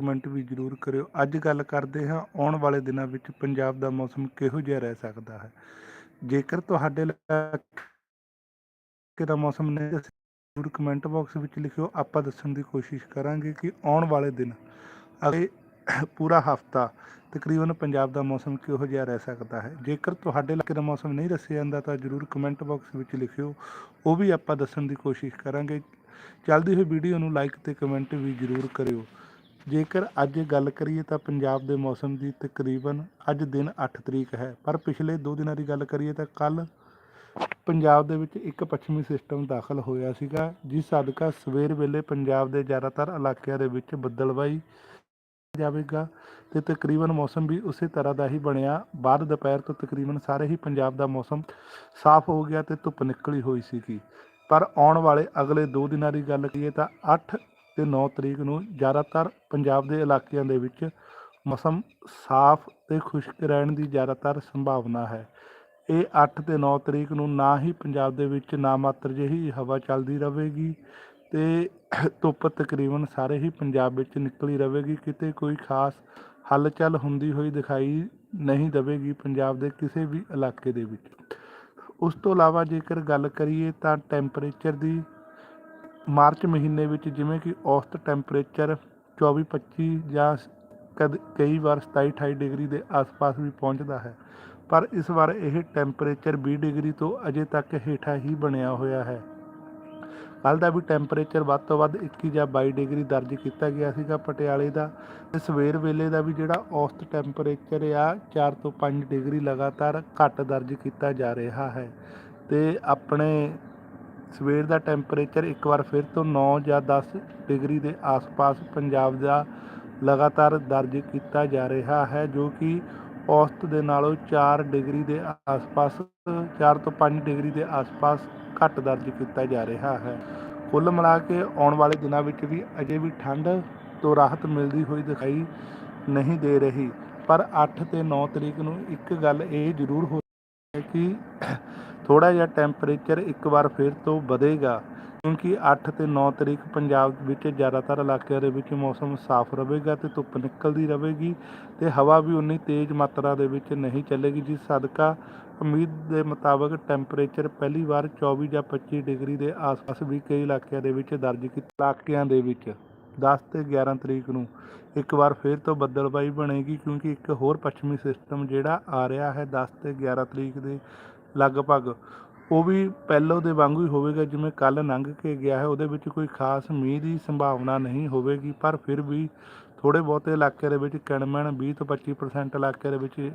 Comment ਵੀ ਜ਼ਰੂਰ ਕਰਿਓ। ਅੱਜ ਗੱਲ ਕਰਦੇ ਹਾਂ, ਆਉਣ ਵਾਲੇ ਦਿਨਾਂ ਵਿੱਚ ਪੰਜਾਬ ਦਾ ਮੌਸਮ ਕਿਹੋ ਜਿਹਾ ਰਹਿ ਸਕਦਾ ਹੈ? ਜੇਕਰ ਤੁਹਾਡੇ ਇਲਾਕੇ ਦਾ ਮੌਸਮ ਨਹੀਂ ਦੱਸਿਆ ਜ਼ਰੂਰ ਕਮੈਂਟ ਬਾਕਸ ਵਿੱਚ ਲਿਖਿਓ। ਆਪਾਂ ਦੱਸਣ ਦੀ ਕੋਸ਼ਿਸ਼ ਕਰਾਂਗੇ ਕਿ ਆਉਣ ਵਾਲੇ ਦਿਨ, ਅਗਲੇ ਪੂਰਾ ਹਫਤਾ ਤਕਰੀਬਨ ਪੰਜਾਬ ਦਾ ਮੌਸਮ ਕਿਹੋ ਜਿਹਾ ਰਹਿ ਸਕਦਾ ਹੈ? ਜੇਕਰ ਤੁਹਾਡੇ ਇਲਾਕੇ ਦਾ ਮੌਸਮ ਨਹੀਂ ਦੱਸਿਆ ਜਾਂਦਾ, ਤਾਂ ਜਰੂਰ ਕਮੈਂਟ ਬਾਕਸ ਵਿੱਚ ਲਿਖਿਓ। ਉਹ ਵੀ ਆਪਾਂ ਦੱਸਣ ਦੀ ਕੋਸ਼ਿਸ਼ ਕਰਾਂਗੇ। ਚੱਲਦੀ ਹੋਈ ਵੀਡੀਓ ਨੂੰ ਲਾਈਕ ਤੇ ਕਮੈਂਟ ਵੀ ਜ਼ਰੂਰ ਕਰਿਓ। ਜੇਕਰ ਅੱਜ ਗੱਲ ਕਰੀਏ ਤਾਂ ਪੰਜਾਬ ਦੇ ਮੌਸਮ ਦੀ ਤਕਰੀਬਨ ਅੱਜ ਦਿਨ 8 ਤਰੀਕ ਹੈ, ਪਰ ਪਿਛਲੇ 2 ਦਿਨਾਂ ਦੀ ਗੱਲ ਕਰੀਏ ਤਾਂ ਕੱਲ ਪੰਜਾਬ ਦੇ ਵਿੱਚ ਇੱਕ ਪੱਛਮੀ ਸਿਸਟਮ ਦਾਖਲ ਹੋਇਆ ਸੀਗਾ, ਜਿਸ ਸਦਕਾ ਸਵੇਰ ਵੇਲੇ ਪੰਜਾਬ ਦੇ ਜ਼ਿਆਦਾਤਰ ਇਲਾਕਿਆਂ ਦੇ ਵਿੱਚ ਬੱਦਲਬਾਈ ਜਾਵੇਗਾ ਤੇ ਤਕਰੀਬਨ ਮੌਸਮ ਵੀ ਉਸੇ ਤਰ੍ਹਾਂ ਦਾ ਹੀ ਬਣਿਆ। ਬਾਅਦ ਦੁਪਹਿਰ ਤੋਂ ਤਕਰੀਬਨ ਸਾਰੇ ਹੀ ਪੰਜਾਬ ਦਾ ਮੌਸਮ ਸਾਫ਼ ਹੋ ਗਿਆ ਤੇ ਧੁੱਪ ਨਿਕਲੀ ਹੋਈ ਸੀਗੀ। ਪਰ ਆਉਣ ਵਾਲੇ ਅਗਲੇ 2 ਦਿਨਾਂ ਦੀ ਗੱਲ ਕਰੀਏ ਤਾਂ 8 ਤੇ 9 ਤਰੀਕ ਨੂੰ ਜ਼ਿਆਦਾਤਰ ਪੰਜਾਬ ਦੇ ਇਲਾਕਿਆਂ ਦੇ ਵਿੱਚ ਮੌਸਮ ਸਾਫ਼ ਤੇ ਖੁਸ਼ਕ ਰਹਿਣ ਦੀ ਜ਼ਿਆਦਾਤਰ ਸੰਭਾਵਨਾ ਹੈ। ਇਹ 8 ਤੇ 9 ਤਰੀਕ ਨੂੰ ਨਾ ਹੀ ਪੰਜਾਬ ਦੇ ਵਿੱਚ ਨਾ ਮਾਤਰ ਜਿਹੀ ਹਵਾ ਚੱਲਦੀ ਰਹੇਗੀ ਤੇ ਧੁੱਪ ਤਕਰੀਬਨ ਸਾਰੇ ਹੀ ਪੰਜਾਬ ਵਿੱਚ ਨਿਕਲੀ ਰਹੇਗੀ। ਕਿਤੇ ਕੋਈ ਖਾਸ ਹਲਚਲ ਹੁੰਦੀ ਹੋਈ ਦਿਖਾਈ ਨਹੀਂ ਦੇਵੇਗੀ ਪੰਜਾਬ ਦੇ ਕਿਸੇ ਵੀ ਇਲਾਕੇ ਦੇ ਵਿੱਚ। ਉਸ ਤੋਂ ਇਲਾਵਾ ਜੇਕਰ ਗੱਲ ਕਰੀਏ ਤਾਂ ਟੈਂਪਰੇਚਰ ਦੀ ਮਾਰਚ ਮਹੀਨੇ ਵਿੱਚ ਜਿਵੇਂ ਕਿ ਔਸਤ ਟੈਂਪਰੇਚਰ 24 25 ਜਾਂ ਕਦ, ਕਈ ਵਾਰ 27 28 ਡਿਗਰੀ ਦੇ ਆਸ-ਪਾਸ ਵੀ ਪਹੁੰਚਦਾ ਹੈ। ਪਰ ਇਸ ਵਾਰ ਇਹ ਟੈਂਪਰੇਚਰ 20 ਡਿਗਰੀ ਤੋਂ ਅਜੇ ਤੱਕ ਹੇਠਾਂ ਹੀ ਬਣਿਆ ਹੋਇਆ ਹੈ। ਕੱਲ ਦਾ ਵੀ ਟੈਂਪਰੇਚਰ ਵੱਧ ਤੋਂ ਵੱਧ 21 ਜਾਂ 22 ਡਿਗਰੀ ਦਰਜ ਕੀਤਾ ਗਿਆ ਸੀਗਾ। ਪਟਿਆਲੇ ਦਾ ਤੇ ਸਵੇਰ ਵੇਲੇ ਦਾ ਵੀ ਜਿਹੜਾ ਔਸਤ ਟੈਂਪਰੇਚਰ ਆ 4 ਤੋਂ 5 ਡਿਗਰੀ ਲਗਾਤਾਰ ਘੱਟ ਦਰਜ ਕੀਤਾ ਜਾ ਰਿਹਾ ਹੈ। ਤੇ ਆਪਣੇ ਸਵੇਰ ਦਾ ਟੈਂਪਰੇਚਰ ਇੱਕ ਵਾਰ ਫਿਰ ਤੋਂ 9 ਜਾਂ 10 ਡਿਗਰੀ ਦੇ ਆਸ-ਪਾਸ ਪੰਜਾਬ ਦਾ ਲਗਾਤਾਰ ਦਰਜ ਕੀਤਾ ਜਾ ਰਿਹਾ ਹੈ, ਜੋ ਕਿ ਔਸਤ ਦੇ ਨਾਲੋਂ 4 ਡਿਗਰੀ ਦੇ ਆਸ-ਪਾਸ 4 ਤੋਂ 5 ਡਿਗਰੀ ਦੇ ਆਸ-ਪਾਸ ਘੱਟ ਦਰਜ ਕੀਤਾ ਜਾ ਰਿਹਾ ਹੈ। ਕੁੱਲ ਮਿਲਾ ਕੇ ਆਉਣ ਵਾਲੇ ਦਿਨਾਂ ਵਿੱਚ ਵੀ ਅਜੇ ਵੀ ਠੰਡ ਤੋਂ ਰਾਹਤ ਮਿਲਦੀ ਹੋਈ ਦਿਖਾਈ ਨਹੀਂ ਦੇ ਰਹੀ, ਪਰ 8 ਤੇ 9 ਤਰੀਕ ਨੂੰ ਇੱਕ ਗੱਲ ਇਹ ਜ਼ਰੂਰ ਹੋ ਹੈ ਕਿ ਥੋੜਾ ਜਿਹਾ ਟੈਂਪਰੇਚਰ ਇੱਕ ਵਾਰ ਫਿਰ ਤੋਂ ਵਧੇਗਾ, ਕਿਉਂਕਿ 8 ਤੇ 9 ਤਰੀਕ ਪੰਜਾਬ ਵਿੱਚ ਜ਼ਿਆਦਾਤਰ ਇਲਾਕਿਆਂ ਦੇ ਵਿੱਚ ਮੌਸਮ ਸਾਫ਼ ਰਹੇਗਾ ਤੇ ਧੁੱਪ ਨਿਕਲਦੀ ਰਹੇਗੀ ਤੇ ਹਵਾ ਵੀ ਉਨੀ ਤੇਜ਼ ਮਾਤਰਾ ਦੇ ਵਿੱਚ ਨਹੀਂ ਚੱਲੇਗੀ, ਜਿਸ ਸਦਕਾ ਉਮੀਦ ਦੇ ਮੁਤਾਬਕ ਟੈਂਪਰੇਚਰ ਪਹਿਲੀ ਵਾਰ 24 ਜਾਂ 25 ਡਿਗਰੀ ਦੇ ਆਸ-ਪਾਸ ਵੀ ਕਈ ਇਲਾਕਿਆਂ ਦੇ ਵਿੱਚ ਦਰਜ ਕੀਤਾ ਇਲਾਕਿਆਂ ਦੇ ਵਿੱਚ 10 ਤੇ 11 ਤਰੀਕ ਨੂੰ ਇੱਕ ਵਾਰ ਫਿਰ ਤੋਂ ਬੱਦਲਬਾਈ ਬਣੇਗੀ, ਕਿਉਂਕਿ ਇੱਕ ਹੋਰ ਪੱਛਮੀ ਸਿਸਟਮ ਜਿਹੜਾ ਆ ਰਿਹਾ ਹੈ 10 ਤੇ 11 ਤਰੀਕ ਦੇ ਲਗਭਗ। ਉਹ ਵੀ ਪਹਿਲੋਂ ਦੇ ਵਾਂਗੂ ਹੀ ਹੋਵੇਗਾ, ਜਿਵੇਂ ਕੱਲ ਲੰਘ ਕੇ ਗਿਆ ਹੈ, ਉਹਦੇ ਵਿੱਚ ਕੋਈ ਖਾਸ ਮੀਂਹ ਦੀ ਸੰਭਾਵਨਾ ਨਹੀਂ ਹੋਵੇਗੀ, ਪਰ ਫਿਰ ਵੀ ਥੋੜੇ ਬਹੁਤੇ ਇਲਾਕਿਆਂ ਦੇ ਵਿੱਚ ਕਿਣਮਣ 20 ਤੋਂ 25% ਇਲਾਕਿਆਂ ਦੇ ਵਿੱਚ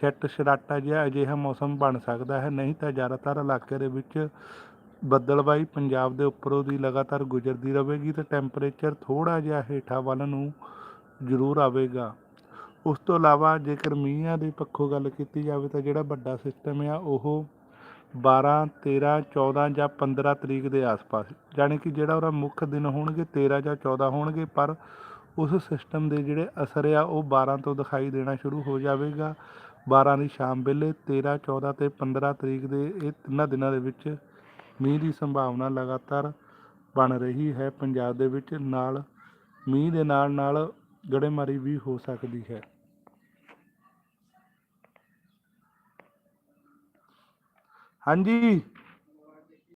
ਛਿੱਟ ਛਰਾਟਾ ਜਿਹਾ ਅਜਿਹਾ ਮੌਸਮ ਬਣ ਸਕਦਾ ਹੈ। ਨਹੀਂ ਤਾਂ ਜ਼ਿਆਦਾਤਰ ਇਲਾਕਿਆਂ ਦੇ ਵਿੱਚ ਬੱਦਲਬਾਈ ਪੰਜਾਬ ਦੇ ਉੱਪਰੋਂ ਦੀ ਲਗਾਤਾਰ ਗੁਜ਼ਰਦੀ ਰਹੇਗੀ ਤੇ ਟੈਂਪਰੇਚਰ ਥੋੜਾ ਜਿਹਾ ਹੇਠਾਂ ਵੱਲ ਨੂੰ ਜ਼ਰੂਰ ਆਵੇਗਾ। ਉਸ ਤੋਂ ਇਲਾਵਾ ਜੇਕਰ ਮੀਂਹਾਂ ਦੇ ਪੱਖੋਂ ਗੱਲ ਕੀਤੀ ਜਾਵੇ ਤਾਂ ਜਿਹੜਾ ਵੱਡਾ ਸਿਸਟਮ ਆ, ਉਹ 12 13 14 ਜਾਂ 15 ਤਰੀਕ ਦੇ ਆਸ-ਪਾਸ ਯਾਨੀ ਕਿ ਜਿਹੜਾ ਉਹਦਾ ਮੁੱਖ ਦਿਨ ਹੋਣਗੇ 13 ਜਾਂ 14 ਹੋਣਗੇ, ਪਰ ਉਸ ਸਿਸਟਮ ਦੇ ਜਿਹੜੇ ਅਸਰ ਆ, ਉਹ 12 ਤੋਂ ਦਿਖਾਈ ਦੇਣਾ ਸ਼ੁਰੂ ਹੋ ਜਾਵੇਗਾ। 12 ਦੀ ਸ਼ਾਮ ਵੇਲੇ 13 14 ਤੇ 15 ਤਰੀਕ ਦੇ ਇਹ ਤਿੰਨਾਂ ਦਿਨਾਂ ਦੇ ਵਿੱਚ ਮੀਂਹ ਦੀ ਸੰਭਾਵਨਾ ਲਗਾਤਾਰ ਬਣ ਰਹੀ ਹੈ। ਪੰਜਾਬ ਦੇ ਵਿੱਚ ਨਾਲ ਮੀਂਹ ਦੇ ਨਾਲ ਨਾਲ ਗੜੇਮਾਰੀ ਵੀ ਹੋ ਸਕਦੀ ਹੈ। ਹਾਂਜੀ।